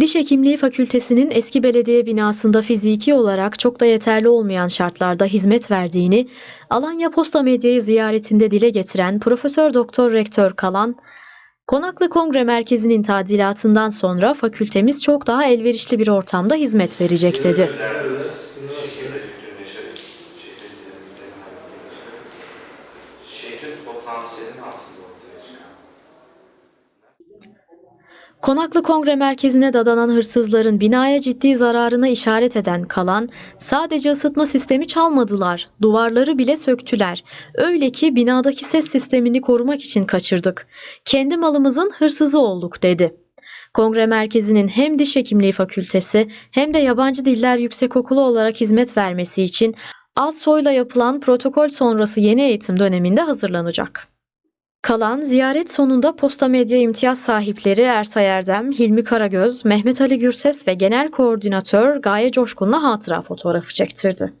Diş Hekimliği Fakültesinin eski belediye binasında fiziki olarak çok da yeterli olmayan şartlarda hizmet verdiğini Alanya Posta Medya'yı ziyaretinde dile getiren Profesör Doktor Rektör Kalan, Konaklı Kongre Merkezi'nin tadilatından sonra fakültemiz çok daha elverişli bir ortamda hizmet verecek dedi. Şehrin potansiyelini aslında ortaya Konaklı Kongre Merkezi'ne dadanan hırsızların binaya ciddi zararına işaret eden Kalan, sadece ısıtma sistemi çalmadılar, duvarları bile söktüler. Öyle ki binadaki ses sistemini korumak için kaçırdık. Kendi malımızın hırsızı olduk dedi. Kongre Merkezi'nin hem Diş Hekimliği Fakültesi hem de Yabancı Diller Yüksekokulu olarak hizmet vermesi için alt soyla yapılan protokol sonrası yeni eğitim döneminde hazırlanacak. Kalan ziyaret sonunda Posta Medya imtiyaz sahipleri Ersay Erdem, Hilmi Karagöz, Mehmet Ali Gürses ve Genel Koordinatör Gaye Coşkun'la hatıra fotoğrafı çektirdi.